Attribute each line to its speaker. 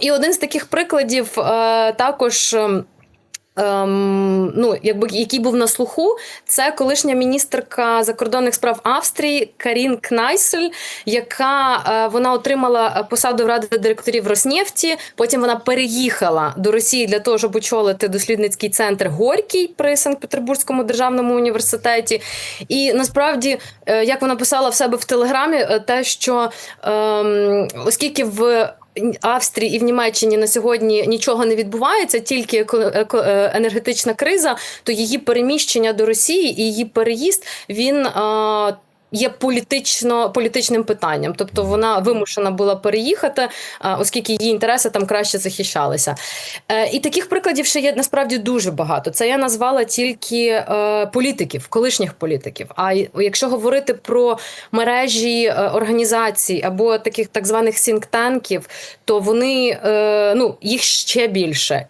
Speaker 1: І один з таких прикладів е, також. ем, Ем, ну, якби який був на слуху, це колишня міністерка закордонних справ Австрії Карін Кнайсель, яка е, вона отримала посаду в ради директорів Роснефті. Потім вона переїхала до Росії для того, щоб очолити дослідницький центр Горький при Санкт-Петербурзькому державному університеті. І насправді, е, як вона писала в себе в телеграмі, е, те, що ем, оскільки в Австрії і в Німеччині на сьогодні нічого не відбувається, тільки еко- е, енергетична криза, то її переміщення до Росії і її переїзд він. Е, Є політично політичним питанням, тобто вона вимушена була переїхати, а, оскільки її інтереси там краще захищалися. Е, І таких прикладів ще є насправді дуже багато. Це я назвала тільки е, політиків, колишніх політиків. А якщо говорити про мережі е, організацій або таких так званих сінктанків, то вони е, ну їх ще більше.